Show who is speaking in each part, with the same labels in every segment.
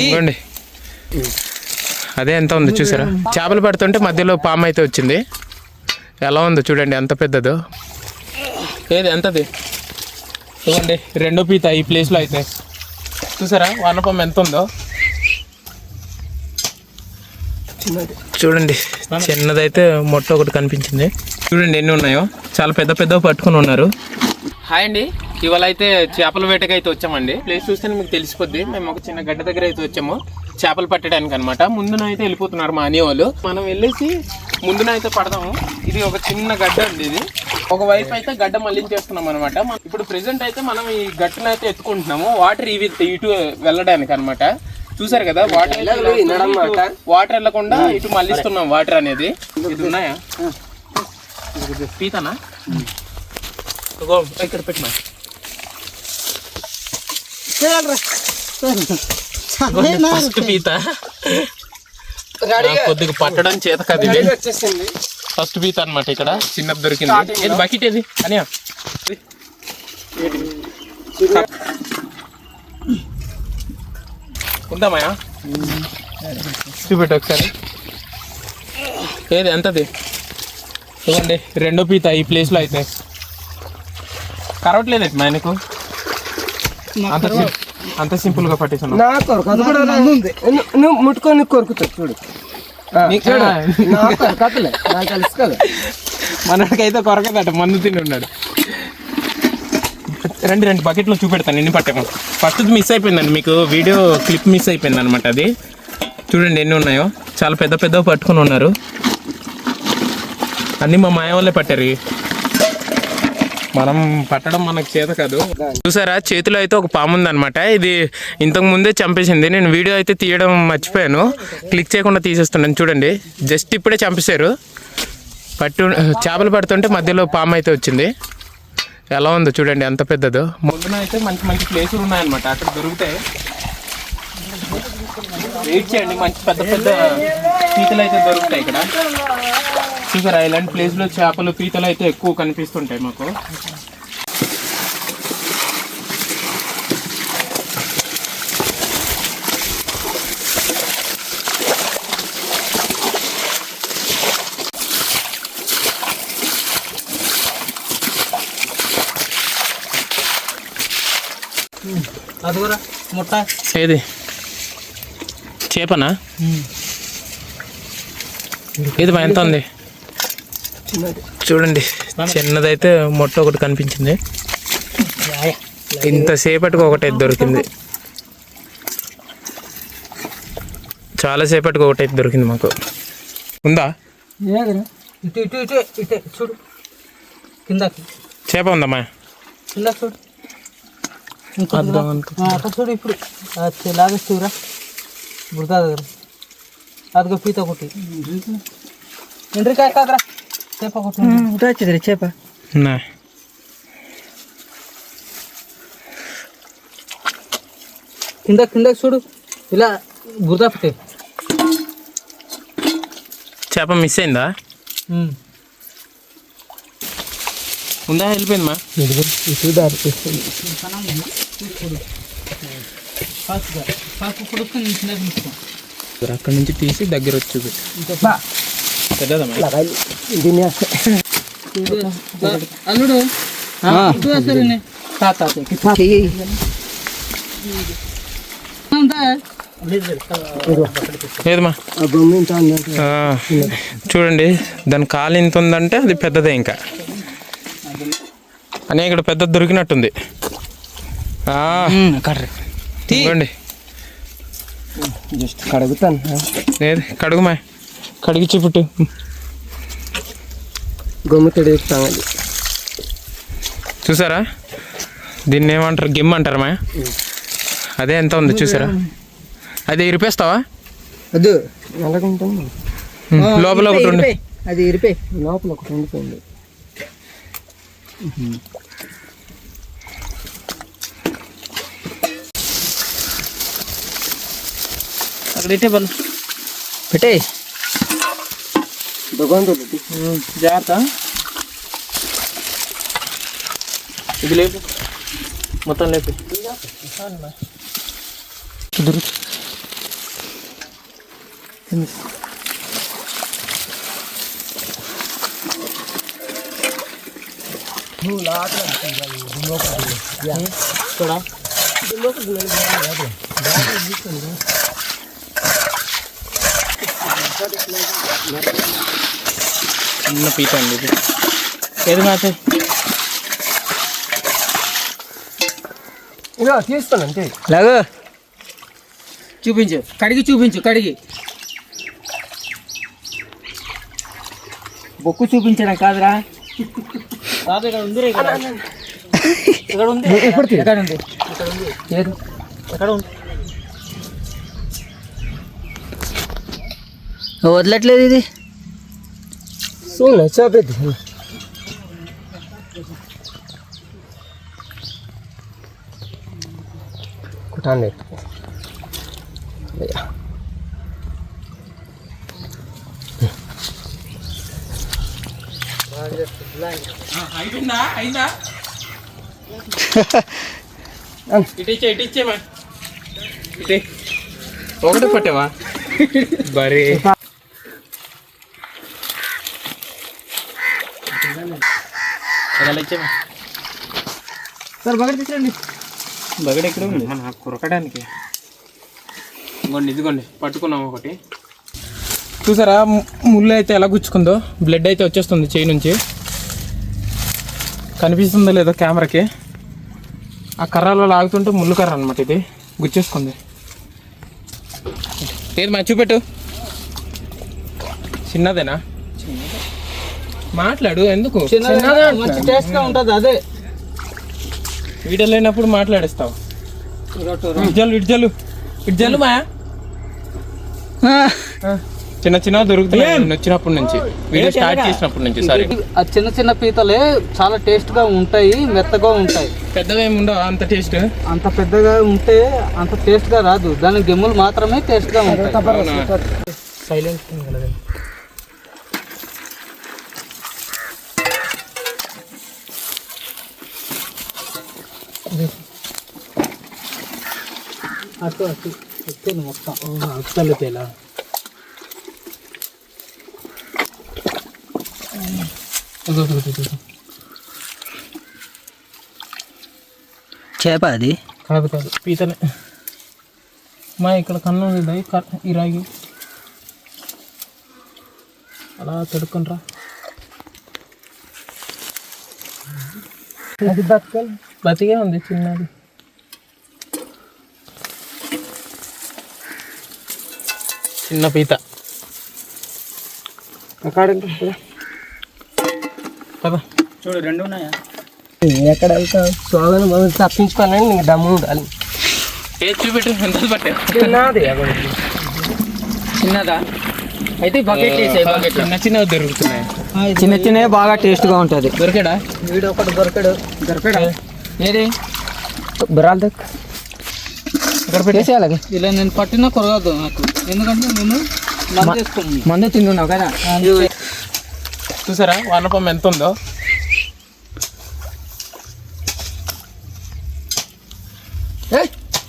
Speaker 1: ఇదిగోండి. అదే ఎంత ఉంది చూసారా? చేపలు పడుతుంటే మధ్యలో పాము అయితే వచ్చింది. ఎలా ఉందో చూడండి ఎంత పెద్దదో. ఏది ఎంతది? చూడండి రెండో పీత ఈ ప్లేస్లో అయితే. చూసారా వానపాము ఎంత ఉందో? చూడండి చిన్నదైతే మొట్ట ఒకటి కనిపించింది. చూడండి ఎన్ని ఉన్నాయో. చాలా పెద్ద పెద్ద పట్టుకుని ఉన్నారు. హాయ్ అండి. ఇవాళ అయితే చేపల వేటకి అయితే వచ్చామండి. ప్లేస్ చూస్తే మీకు తెలిసిపోద్ది. మేము ఒక చిన్న గడ్డ దగ్గర అయితే వచ్చాము. చేపలు పట్టడానికి అనమాట ముందున అయితే వెళ్ళిపోతున్నారు మా అనే వాళ్ళు మనం వెళ్ళేసి ముందున అయితే పడదాము. ఇది ఒక చిన్న గడ్డ అండి ఇది. ఒక వైపు అయితే గడ్డ మళ్ళించేస్తున్నాం అనమాట ఇప్పుడు ప్రెసెంట్ అయితే మనం ఈ గట్టును అయితే ఎత్తుకుంటున్నాము. వాటర్ ఇవి ఇటు వెళ్ళడానికి అనమాట చూసారు కదా వాటర్ వాటర్ వెళ్ళకుండా ఇటు మళ్ళిస్తున్నాం వాటర్ అనేది. ఇది ఉన్నాయా? పీతనా? ఇక్కడ పెట్టినా పీత. కొద్దిగా పట్టడం చేత కదా
Speaker 2: వచ్చేసింది.
Speaker 1: ఫస్ట్ పీత అన్నమాట ఇక్కడ. చిన్నది దొరికింది. ఏది బకెట్ ఏది? అనియా. ఉందామయ్యా చూపెట్టు ఒకసారి. ఏది? ఎంతది? చూడండి రెండో పీత ఈ ప్లేస్లో అయితే. కరవట్లేదు మా ఆయనకు అంత సింపుల్గా పట్టేసాను
Speaker 2: నా కొరకు అది కూడా ఉంది నువ్వు- ముట్టుకొని కొరుకుతావు చూడు. ఆ, చూడు. నా కొరకు అతలే నాకు తెలుసు కదా.
Speaker 1: మనకైతే కొరకదట మందు తిని ఉన్నాడు రండి రెండు బకెట్లో చూపెడతాను ఎన్ని పట్టాము ఫస్ట్ మిస్ అయిపోయిందండి మీకు వీడియో క్లిప్ మిస్ అయిపోయింది అనమాట అది. చూడండి ఎన్ని ఉన్నాయో. చాలా పెద్ద పెద్దవి పట్టుకొని ఉన్నారు. అన్నీ మా మాయ వాళ్ళే పట్టారు. మనం పట్టడం మనకు చేత కాదు. చూసారా? చేతిలో అయితే ఒక పాము ఉందన్నమాట. ఇది ఇంతకు ముందే చంపేసింది. నేను వీడియో అయితే తీయడం మర్చిపోయాను. క్లిక్ చేయకుండా తీసేస్తున్నాను. చూడండి. జస్ట్ ఇప్పుడే చంపేశారు. పట్టు చేపలు పడుతుంటే మధ్యలో పాము అయితే వచ్చింది. ఎలా ఉందో చూడండి. ఎంత పెద్దదో. ముందున అయితే మంచి మంచి ప్లేసులు ఉన్నాయన్నమాట. అక్కడ దొరుకుతాయి వెయిట్ చేయండి. మంచి పెద్ద పెద్ద పీతలు అయితే దొరుకుతాయి ఇక్కడ. చూసారా ఇలాంటి ప్లేస్లో చేపలు పీతలు అయితే ఎక్కువ కనిపిస్తుంటాయి మాకు.
Speaker 2: అది కూడా ముట్ట.
Speaker 1: ఏది? చేపనా? ఇది ఎంత ఉంది? చూడండి చిన్నదైతే మొట్ట ఒకటి కనిపించింది. ఇంతసేపటికి ఒకటే దొరికింది. చాలాసేపటికి ఒకటే దొరికింది మాకు. ఉందా?
Speaker 2: ఏదిరా ఇటు ఇటు ఇటు ఇటే చూడు. కిందకి.
Speaker 1: చేప ఉందమ్మా.
Speaker 2: కింద చూడు. ఇప్పుడు. లాగేస్తురా బురద దగ్గర. అదిగో పీత ఎండ్రికాయ కాదురా. చేప వచ్చింది చేప
Speaker 1: నా.
Speaker 2: కింద కింద చూడు ఇలా బురద పెట్టే
Speaker 1: చేప మిస్ అయిందా ఉందా
Speaker 2: దారి తీస్తుంది
Speaker 1: అక్కడి నుంచి తీసి దగ్గర వచ్చి
Speaker 2: అల్లుడు
Speaker 1: చూడండి దాని కాలు ఇంత ఉందంటే అది పెద్దదే ఇంకా. అని ఇక్కడ పెద్ద దొరికినట్టుంది.
Speaker 2: జస్ట్ కడుగుతాను.
Speaker 1: లేదు కడుగుమా? కడిగి చూపుట్టు.
Speaker 2: గొమ్మ తడిస్తాం అది
Speaker 1: చూసారా? దీన్ని ఏమంటారు? గిమ్ అంటారా మా అదే ఎంత ఉంది చూసారా? అది ఇరిపేస్తావా?
Speaker 2: నల్లగుంటాను
Speaker 1: లోపల ఒకటి ఉండి.
Speaker 2: అది ఇరిపే. లోపల ఒకటి ఉండిపోయింది. అక్కడ ఇట్టే పలు పెట్టే భగవంతుడి
Speaker 1: జాగ్రత్త ఇది లేపు మొత్తం లేపు
Speaker 2: కుదురు
Speaker 1: చిన్న పీట అండి ఇది ఏది మ్యాచ్
Speaker 2: ఇలా తీస్తాను అంతే లాగా. చూపించు. కడిగి చూపించు కడిగి. బొక్కు చూపించడం కాదురా. బాబు ఇక్కడ ఉంది ఇక్కడ. ఇక్కడ ఉంది. ఎక్కడ ఉంది? ఇక్కడ ఉంది ఏది ఎక్కడ ఉంది వదలట్లేదు ఇది చూడ చేపేది కుటాండి
Speaker 1: అయిపోయిందా అయిందా ఇటు ఇచ్చే ఇటు ఇచ్చేమా ఇటే ఒకటే పట్టావా బరే ఇచ్చేమా
Speaker 2: సార్ బగడ్ తీసురండి
Speaker 1: బగడ ఎక్కడ ఉంది? మన కొరకడానికి. ఇదిగోండి ఇదిగోండి పట్టుకున్నాం ఒకటి. చూసారా ముళ్ళు అయితే ఎలా గుచ్చుకుందో? బ్లడ్ అయితే వచ్చేస్తుంది చేయి నుంచి. కనిపిస్తుందో లేదో కెమెరాకి. ఆ కర్రలో లాగుతుంటే ముళ్ళు కర్ర అనమాట ఇది. గుచ్చేసుకుంది. ఏది మా చూపెట్టు. చిన్నదేనా? మాట్లాడు ఎందుకు?
Speaker 2: మంచి. టేస్ట్గా ఉంటది అదే.
Speaker 1: వీడియో లేనప్పుడు మాట్లాడిస్తావు. ఇడ్జలు ఇడ్జలు. ఇడ్జలు మాయా? చిన్న చిన్న దొరుకుతున్నాయి. నేను వచ్చినప్పటి నుంచి. వీడియో స్టార్ట్ చేసినప్పటి నుంచి సారీ
Speaker 2: ఆ చిన్న చిన్న పీతలే చాలా టేస్ట్గా ఉంటాయి మెత్తగా ఉంటాయి.
Speaker 1: పెద్దవి ఏమి ఉండవు? అంత టేస్ట్
Speaker 2: అంత పెద్దగా ఉంటే అంత టేస్ట్గా రాదు. దాని గెమ్ములు మాత్రమే టేస్ట్గా ఉంటాయి. సైలెంట్ అటు అటు ఎత్తాను మొత్తం. అత్తలు తేలా. చేప అది?
Speaker 1: కాదు కాదు పీతలే. మా ఇక్కడ కన్ను ఉంది ఈ రాగి. అలా తడుకొని రా అది బతికే ఉంది చిన్నది. చిన్న పీత.
Speaker 2: చూడు రెండు ఉన్నాయా? ఎక్కడ వెళ్తావు? స్వాగతం మనం తప్పించుకోవాలని నీకు దమ్ము ఉండాలి.
Speaker 1: ఏ చూపెట్టు ఎంత
Speaker 2: చిన్నది? అయితే బకెట్
Speaker 1: చిన్న చిన్నవి దొరుకుతున్నాయి.
Speaker 2: చిన్న చిన్నవి బాగా టేస్ట్గా ఉంటది.
Speaker 1: దొరికాడా?
Speaker 2: వీడు ఒకటి దొరకడు? దొరకడా ఏది? బరాల్ దక్ ఇక్కడ పెట్టేసేయాలి ఇలా నేను పట్టినా కొరగదు నాకు. ఎందుకంటే నేను మందు తింటున్నావు కదా?
Speaker 1: చూసారా వానపం ఎంత ఉందో?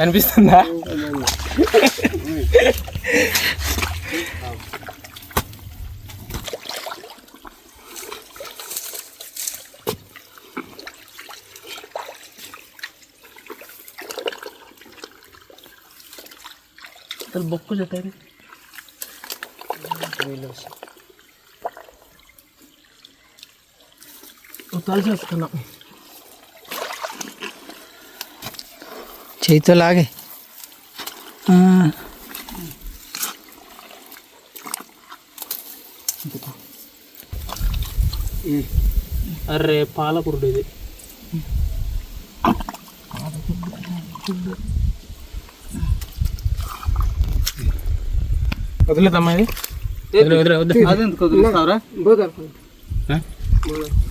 Speaker 1: అనిపిస్తుందా? బొక్కు చెప్పారు కలిసి వస్తున్నాం
Speaker 2: చేతితో లాగే.
Speaker 1: అరే పాలకురుడు ఇది. వదిలేదమ్మా ఇది.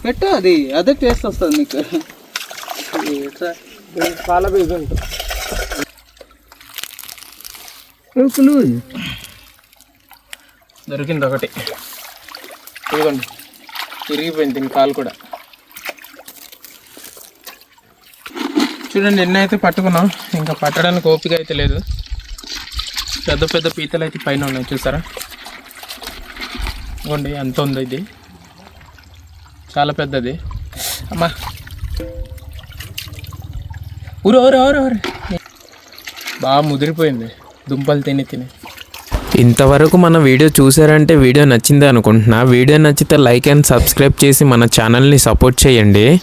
Speaker 2: పెట్టు అది అదే టేస్ట్ వస్తుంది నీకు. పాల బీజ
Speaker 1: దొరికింది ఒకటి ఇదిగోండి. తిరిగిపోయింది దీని కాలు కూడా. చూడండి ఎన్ని అయితే పట్టుకున్నాం. ఇంకా పట్టడానికి ఓపిక అయితే లేదు. పెద్ద పెద్ద పీతలు అయితే పైన ఉన్నాయి చూసారా? ఇవ్వండి ఎంత ఉంది ఇది. చాలా పెద్దది. అమ్మా. ఊరు ఊరు ఊరు ఊరు. బాగా ముదిరిపోయింది. దుంపలు తిని తిని.
Speaker 3: ఇంతవరకు మన వీడియో చూసారంటే వీడియో నచ్చింది అనుకుంటున్నా. వీడియో నచ్చితే లైక్ అండ్ సబ్స్క్రైబ్ చేసి మన ఛానల్ని సపోర్ట్ చేయండి.